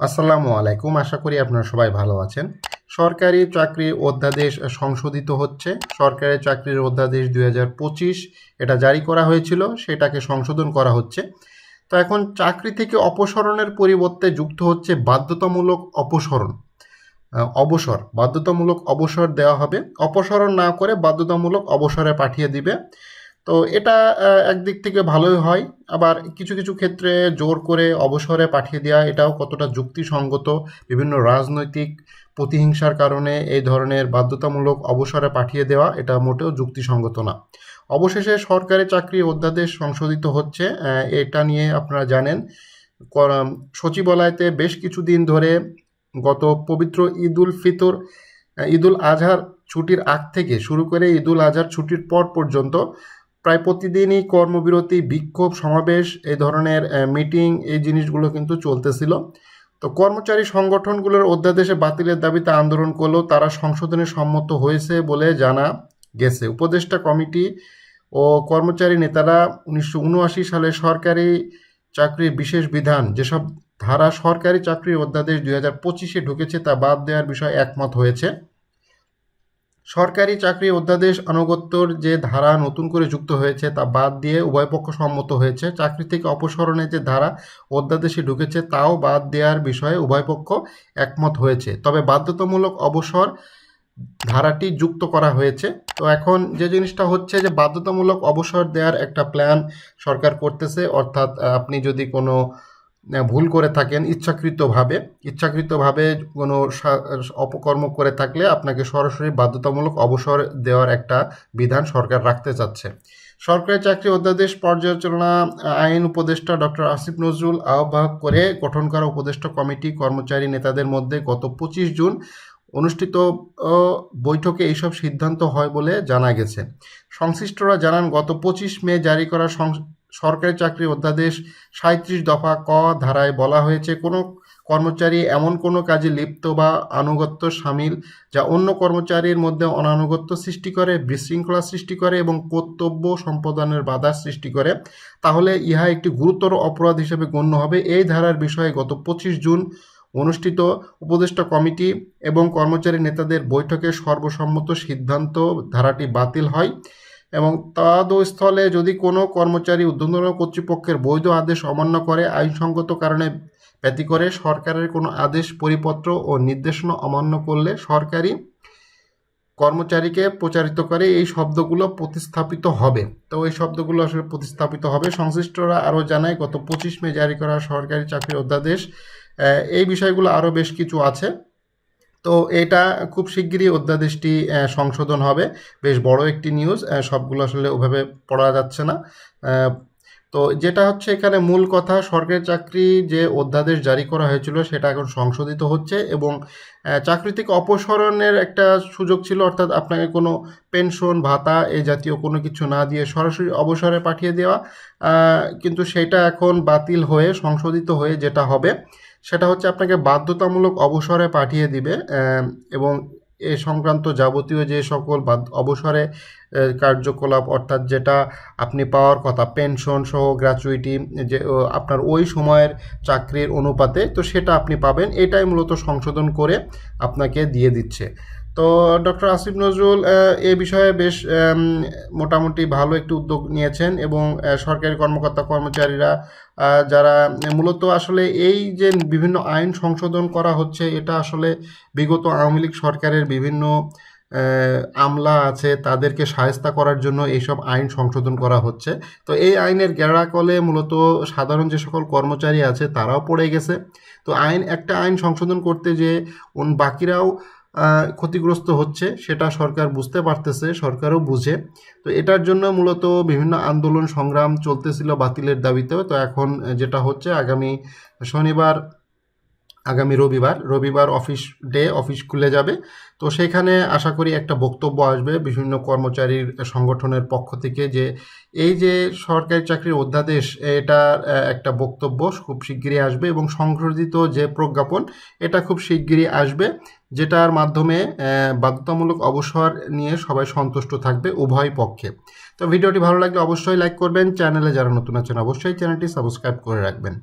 আসসালামু আলাইকুম। আশা করি আপনারা সবাই ভালো আছেন। সরকারি চাকরির অধ্যাদেশ সংশোধিত হচ্ছে। সরকারি চাকরির অধ্যাদেশ দু হাজার পঁচিশ এটা জারি করা হয়েছিল, সেটাকে সংশোধন করা হচ্ছে। তো এখন চাকরি থেকে অপসারণের পরিবর্তে যুক্ত হচ্ছে বাধ্যতামূলক অপসারণ। অবসর, বাধ্যতামূলক অবসর দেওয়া হবে। অপসারণ না করে বাধ্যতামূলক অবসরে পাঠিয়ে দিবে। তো এটা একদিক থেকে ভালোই হয়। আবার কিছু কিছু ক্ষেত্রে জোর করে অবসরে পাঠিয়ে দেওয়া এটাও কতটা যুক্তিসঙ্গত। বিভিন্ন রাজনৈতিক প্রতিহিংসার কারণে এই ধরনের বাধ্যতামূলক অবসরে পাঠিয়ে দেওয়া এটা মোটেও যুক্তিসঙ্গত না। অবশেষে সরকারি চাকরি অধ্যাদেশ সংশোধিত হচ্ছে এটা নিয়ে আপনারা জানেন। সচিবালয়তে বেশ কিছুদিন ধরে গত পবিত্র ঈদ উল ফিতর আহ, ঈদ উল আজহার ছুটির আগ থেকে শুরু করে ঈদ উল আজহার ছুটির পর পর্যন্ত প্রায় প্রতিদিনই কর্মবিরতি, বিক্ষোভ, সমাবেশ, এই ধরনের মিটিং এই জিনিসগুলো কিন্তু চলতেছিল। তো কর্মচারী সংগঠনগুলোর অধ্যাদেশে বাতিলের দাবিতে আন্দোলন করলেও তারা সংশোধনে সম্মত হয়েছে বলে জানা গেছে। উপদেষ্টা কমিটি ও কর্মচারী নেতারা উনিশশো উনআশি সালে সরকারি চাকরির বিশেষ বিধান, যেসব ধারা সরকারি চাকরির অধ্যাদেশ দুই হাজার পঁচিশে ঢুকেছে তা বাদ দেওয়ার বিষয়ে একমত হয়েছে। সরকারি চাকরি অধ্যাদেশ আনুগত্যর যে ধারা নতুন করে যুক্ত হয়েছে, তা বাদ দিয়ে উভয় পক্ষ সম্মত হয়েছে। চাকরি থেকে অপসারণের যে ধারা অধ্যাদেশে ঢুকেছে, তাও বাদ দেওয়ার বিষয়ে উভয় পক্ষ একমত হয়েছে। তবে বাধ্যতামূলক অবসর ধারাটি যুক্ত করা হয়েছে। তো এখন যে জিনিসটা হচ্ছে যে, বাধ্যতামূলক অবসর দেওয়ার একটা প্ল্যান সরকার করতেছে। অর্থাৎ আপনি যদি কোনো ভুল করে থাকেন, ইচ্ছাকৃতভাবে ইচ্ছাকৃতভাবে কোনো অপকর্ম করে থাকলে আপনাকে সরাসরি বাধ্যতামূলক অবসর দেওয়ার একটা বিধান সরকার রাখতে চাচ্ছে। সরকারি চাকরি অধ্যাদেশ পর্যালোচনা আইন উপদেষ্টা ডক্টর আসিফ নজরুল আহ্বায়ক করে গঠন করা উপদেষ্টা কমিটি কর্মচারী নেতাদের মধ্যে গত পঁচিশ জুন অনুষ্ঠিত বৈঠকে এইসব সিদ্ধান্ত হয় বলে জানা গেছে। সংশ্লিষ্টরা জানান, গত পঁচিশ মে জারি করা সরকারি চাকরি অধ্যাদেশ সাঁত্রিশ দফা ক ধারায় বলা হয়েছে, কোনো কর্মচারী এমন কোনো কাজে লিপ্ত বা আনুগত্য সামিল যা অন্য কর্মচারীর মধ্যে অনানুগত্য সৃষ্টি করে, বিশৃঙ্খলা সৃষ্টি করে এবং কর্তব্য সম্পাদনের বাধার সৃষ্টি করে, তাহলে ইহা একটি গুরুতর অপরাধ হিসেবে গণ্য হবে। এই ধারার বিষয়ে গত পঁচিশ জুন অনুষ্ঠিত উপদেষ্টা কমিটি এবং কর্মচারী নেতাদের বৈঠকে সর্বসম্মত সিদ্ধান্ত ধারাটি বাতিল হয়। এবং তদস্থলে যদি কোনো কর্মচারী ঊর্ধ্বতন কর্তৃপক্ষের বৈধ আদেশ অমান্য করে, আইনসঙ্গত কারণে ব্যতি করে সরকারের কোনো আদেশ, পরিপত্র ও নির্দেশনা অমান্য করলে সরকারি কর্মচারীকে প্রচারিত করে এই শব্দগুলো প্রতিস্থাপিত হবে। তো এই শব্দগুলো আসলে প্রতিস্থাপিত হবে। সংশ্লিষ্টরা আরও জানায়, গত পঁচিশ মে জারি করা সরকারি চাকরির অধ্যাদেশ এই বিষয়গুলো আরও বেশ কিছু আছে। তো এটা খুব শিগগিরই অধ্যাদেশটি সংশোধন হবে। বেশ বড় একটি নিউজ সবগুলো আসলে ওভাবে পড়া যাচ্ছে না। তো যেটা হচ্ছে এখানে মূল কথা, সরকারি চাকরি যে অধ্যাদেশ জারি করা হয়েছিল সেটা এখন সংশোধিত হচ্ছে এবং চাকরি থেকে অপসারণের একটা সুযোগ ছিল, অর্থাৎ আপনাকে কোনো পেনশন ভাতা এই জাতীয় কোনো কিছু না দিয়ে সরাসরি অবসরে পাঠিয়ে দেওয়া। কিন্তু সেটা এখন বাতিল হয়ে, সংশোধিত হয়ে যেটা হবে সেটা হচ্ছে আপনাকে বাধ্যতামূলক অবসরে পাঠিয়ে দিবে এবং এ সংক্রান্ত যাবতীয় যে সকল অবসরে কার্যকলাপ অর্থাৎ যেটা আপনি পাওয়ার কথা পেনশন সহ গ্র্যাচুইটি যে আপনার ওই সময়ের চাকরির অনুপাতে, তো সেটা আপনি পাবেন। এটাই মূলত সংশোধন করে আপনাকে দিয়ে দিচ্ছে। তো ডক্টর আসিফ নজরুল এ বিষয়ে বেশ মোটামুটি ভালো একটি উদ্যোগ নিয়েছেন এবং সরকারি কর্মকর্তা কর্মচারীরা যারা মূলত আসলে এই যে বিভিন্ন আইন সংশোধন করা হচ্ছে, এটা আসলে বিগত আওয়ামী লীগ সরকারের বিভিন্ন আমলা আছে, তাদেরকে সায়স্তা করার জন্য এইসব আইন সংশোধন করা হচ্ছে। তো এই আইনের গেড়াকলে মূলত সাধারণ যে সকল কর্মচারী আছে, তারাও পড়ে গেছে। তো আইন, একটা আইন সংশোধন করতে যে বাকিরাও ক্ষতিগ্রস্ত হচ্ছে, সেটা সরকার বুঝতে পারতেছে, সরকারও বুঝে। তো এটার জন্য মূলত বিভিন্ন আন্দোলন সংগ্রাম চলতেছিল বাতিলের দাবিতেও তো এখন যেটা হচ্ছে, আগামী শনিবার আগামী রবিবার। রবিবার অফিস ডে অফিস খুলে যাবে। তো সেখানে আশা করি একটা বক্তব্য আসবে বিভিন্ন কর্মচারীর সংগঠনের পক্ষ থেকে যে এই যে সরকারি চাকরির অধ্যাদেশ এটার একটা বক্তব্য খুব শিগগিরই আসবে এবং সংশোধিত যে প্রজ্ঞাপন, এটা খুব শিগগিরই আসবে, যেটার মাধ্যমে বাধ্যতামূলক অবসর নিয়ে সবাই সন্তুষ্ট থাকবে উভয় পক্ষে। তো ভিডিওটি ভালো লাগলে অবশ্যই লাইক করবেন। চ্যানেলে যারা নতুন আছেন অবশ্যই চ্যানেলটি সাবস্ক্রাইব করে রাখবেন।